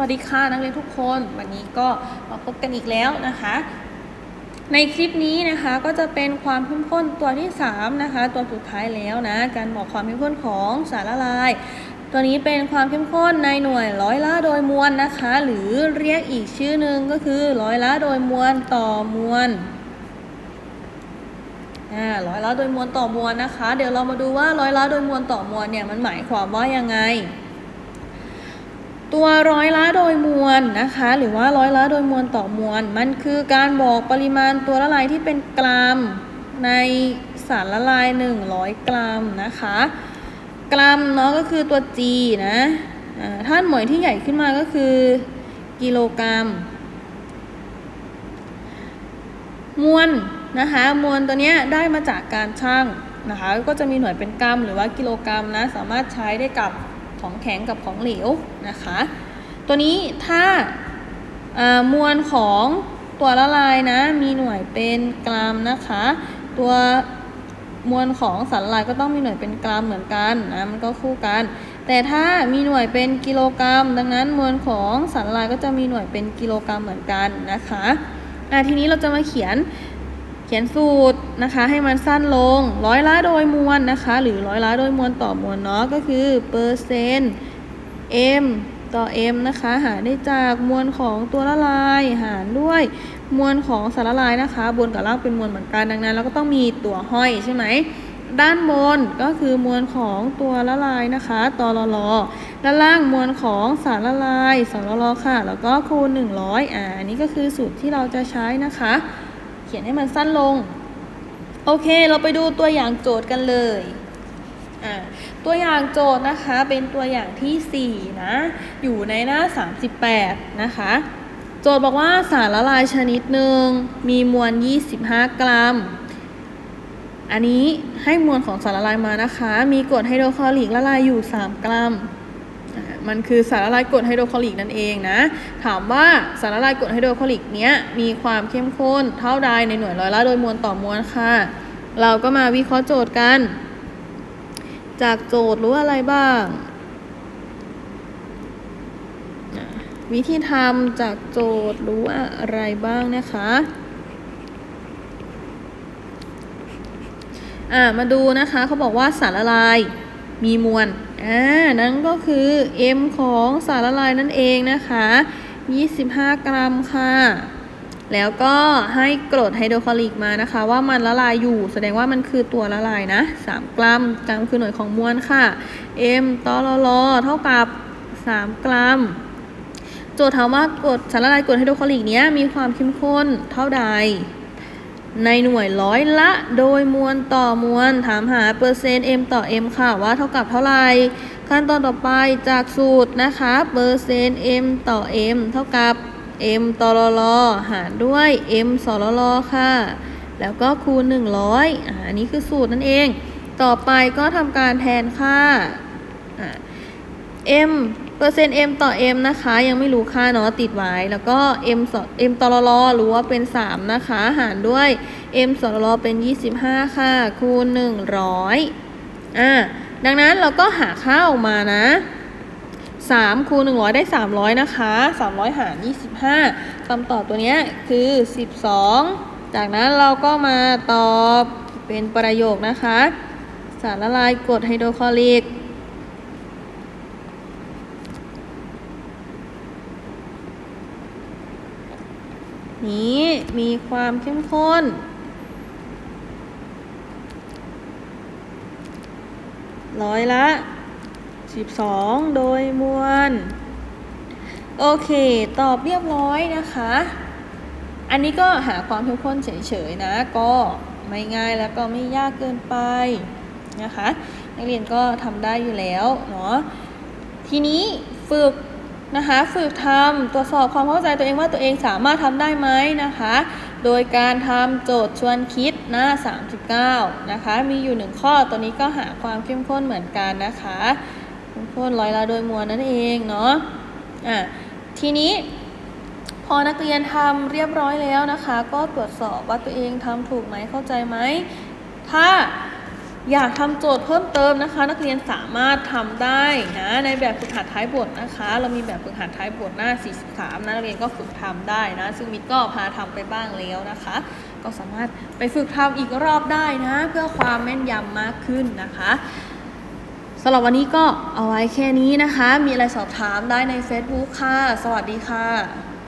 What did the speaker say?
วัสดีค่ะนักเรียนทุกคน วันนี้ก็มาพบกันอีกแล้วนะคะ ในคลิปนี้นะคะก็จะเป็นความเข้มข้นตัวที่ 3 นะคะ ตัวสุดท้ายแล้วนะ การบอกความเข้มข้นของสารละลาย ตัวนี้เป็นความเข้มข้นในหน่วยร้อยละโดยมวลนะคะ หรือเรียกอีกชื่อหนึ่งก็คือร้อยละโดยมวลต่อมวลอ่าร้อยละโดยมวลต่อมวลนะคะ เดี๋ยวเรามาดูว่าร้อยละโดยมวลต่อมวลเนี่ยมันหมายความว่ายังไง ตัวร้อยละโดยมวลนะคะ หรือว่าร้อยละโดยมวลต่อมวล มันคือการบอกปริมาณตัวละลายที่เป็นกรัมในสารละลาย 100 กรัมนะคะ กรัมเนาะก็คือตัว G นะอ่าถ้าหน่วยที่ใหญ่ขึ้นมาก็คือกิโลกรัม มวลนะคะ มวลตัวเนี้ยได้มาจากการชั่งนะคะ ก็จะมีหน่วยเป็นกรัมหรือว่ากิโลกรัมนะ สามารถใช้ได้กับ ของแข็งกับของเหลวนะคะ ตัวนี้ถ้าามวลของตัวละลายนะ มีหน่วยเป็นกรัมนะคะ ตัวมวลของสารละลายก็ต้องมีหน่วยเป็นกรัมเหมือนกันนะมันก็คู่กัน แต่ถ้ามีหน่วยเป็นกิโลกรัม ดังนั้นมวลของสารละลายก็จะมีหน่วยเป็นกิโลกรัมเหมือนกันนะคะอะทีนี้เราจะมาเขียน ขียนสูตรนะคะ ให้มันสั้นลงร้อยละโดยมวลนะคะ หรือร้อยละโดยมวลต่อมวลเนาะก็คือเปอร์เซ็นต์ m ต่อ m นะคะ หารได้จากมวลของตัวละลายหารด้วยมวลของสารละลายนะคะ บนกับล่างเป็นมวลเหมือนกันดังนั้นเราก็ต้องมีตัวห้อยใช่ไหมด้านบนก็คือมวลของตัวละลายนะคะตอรลด้านล่างมวลของสารละลายสรลลค่ะ แล้วก็คูณ100อ่าอันนี้ก็คือสูตรที่เราจะใช้นะคะ ขียนให้มันสั้นลง โอเค เราไปดูตัวอย่างโจทย์กันเลยอ่าตัวอย่างโจทย์นะคะเป็นตัวอย่างทีสี่ 4 นะ อยู่ในหน้า 38 นะคะ โจทย์บอกว่าสารละลายชนิดหนึ่งมีมวล 25 กรัม อันนี้ให้มวลของสารละลายมานะคะ มีกรดไฮโดรคลอริกละลายอยู่ 3 กรัม มันคือสารละลายกรดไฮโดรคลอริกนั่นเองนะ ถามว่าสารละลายกรดไฮโดรคลอริกเนี้ยมีความเข้มข้นเท่าใดในหน่วยร้อยละโดยมวลต่อมวลค่ะ เราก็มาวิเคราะห์โจทย์กัน จากโจทย์รู้อะไรบ้าง วิธีทำจากโจทย์รู้อะไรบ้างนะคะอ่ามาดูนะคะเขาบอกว่าสารละลาย มีมวลอ่านั่นก็คือ m ของสารละลายนั่นเองนะคะ 25 กรัมค่ะ แล้วก็ให้กรดไฮโดรคลอริกมานะคะ ว่ามันละลายอยู่ แสดงว่ามันคือตัวละลายนะ 3 กรัม กรัมคือหน่วยของมวลค่ะ m ตอลลเท่ากับ 3 กรัมโจทย์ถามว่ากรดสารละลายกรดไฮโดรคลอริกเนี้ยมีความเข้มข้นเท่าใด ในหน่วยร้อยละ โดยมวลต่อมวลถามหาเปอร์เซ็นต์ m ต่อ m ค่ะว่าเท่ากับเท่าไหร่ขั้นตอนต่อไปจากสูตรนะคะเปอร์เซ็นต์ m ต่อ m เท่ากับ m ต่อลลหารด้วย m สลลค่ะ แล้วก็คูณ 100อ่าอันนี้คือสูตรนั่นเอง ต่อไปก็ทำการแทนค่าอ่า m เปอร์เซ็นต์ m ต่อ m นะคะ ยังไม่รู้ค่าเนาะติดไว้ แล้วก็ m สอ m ตอลลรู้ว่าเป็น 3 นะคะ หารด้วย m สอลลเป็น 25 ค่ะ คูณ 100 อ่า ดังนั้นเราก็หาค่าออกมานะ3คูณ100 ได้ 300 นะคะ 300 หาร 25คำตอบตัวเนี้ยคือ 12 จากนั้นเราก็มาตอบเป็นประโยคนะคะ สารละลายกรดไฮโดรคลอริก นี้มีความเข้มข้น ร้อยละ 12 โดยมวล โอเค ตอบเรียบร้อยนะคะ อันนี้ก็หาความเข้มข้นเฉยๆนะ ก็ไม่ง่ายแล้วก็ไม่ยากเกินไปนะคะ นักเรียนก็ทำได้อยู่แล้วเนาะทีนี้ฝึก นะคะฝึกทำตรวจสอบความเข้าใจตัวเองว่าตัวเองสามารถทำได้ไหมนะคะ โดยการทำโจทย์ชวนคิดหน้า 39 นะคะ มีอยู่หนึ่งข้อตัวนี้ก็หาความเข้มข้นเหมือนกันนะคะเข้มข้นร้อยละโดยมวลนั่นเองเนาะอะทีนี้พอนักเรียนทำเรียบร้อยแล้วนะคะ ก็ตรวจสอบว่าตัวเองทำถูกไหมเข้าใจไหมถ้า อยากทำโจทย์เพิ่มเติมนะคะ นักเรียนสามารถทำได้นะในแบบฝึกหัดท้ายบทนะคะ เรามีแบบฝึกหัดท้ายบทหน้า 43นะนักเรียนก็ฝึกทำได้นะ ซึ่งมิตรก็พาทำไปบ้างแล้วนะคะ ก็สามารถไปฝึกทำอีกรอบได้นะ เพื่อความแม่นยำมากขึ้นนะคะสำหรับวันนี้ก็เอาไว้แค่นี้นะคะ มีอะไรสอบถามได้ใน Facebook ค่ะ สวัสดีค่ะ